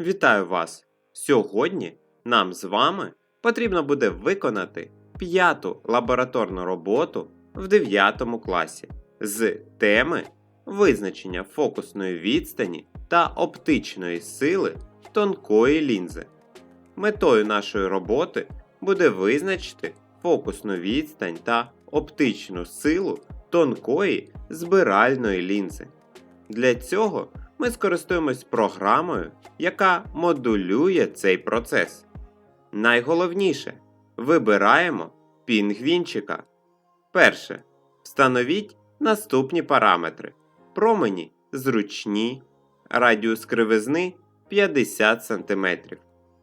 Вітаю вас! Сьогодні нам з вами потрібно буде виконати п'яту лабораторну роботу в 9 класі з теми визначення фокусної відстані та оптичної сили тонкої лінзи. Метою нашої роботи буде визначити фокусну відстань та оптичну силу тонкої збиральної лінзи. Для цього ми скористаємось програмою, яка модулює цей процес. Найголовніше вибираємо пінгвінчика. Перше. Встановіть наступні параметри. Промені зручні, радіус кривизни 50 см.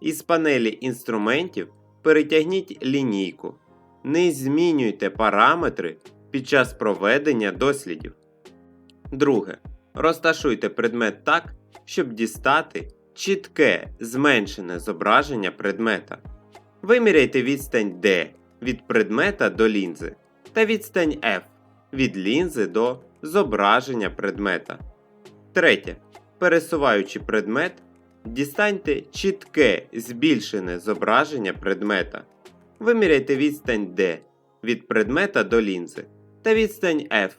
Із панелі інструментів перетягніть лінійку. Не змінюйте параметри під час проведення дослідів. Друге. Розташуйте предмет так, щоб дістати чітке зменшене зображення предмета. Виміряйте відстань D від предмета до лінзи та відстань F від лінзи до зображення предмета. Третє. Пересуваючи предмет, дістаньте чітке збільшене зображення предмета. Виміряйте відстань D від предмета до лінзи та відстань F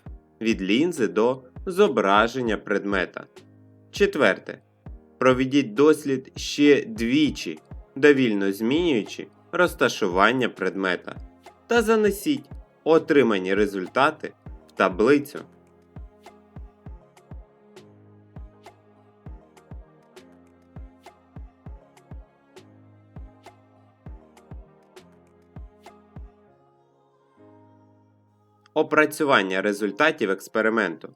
від лінзи до зображення предмета. Четверте. Проведіть дослід ще двічі, довільно змінюючи розташування предмета. Та занесіть отримані результати в таблицю. Опрацювання результатів експерименту.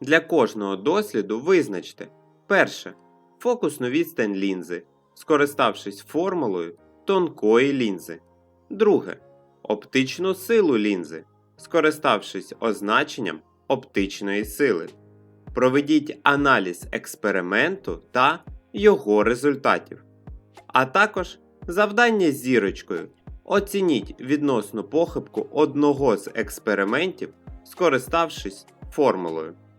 Для кожного досліду визначте перше фокусну відстань лінзи, скориставшись формулою тонкої лінзи. Друге оптичну силу лінзи, скориставшись означенням оптичної сили. Проведіть аналіз експерименту та його результатів. А також завдання з зірочкою. Оцініть відносну похибку одного з експериментів, скориставшись формулою.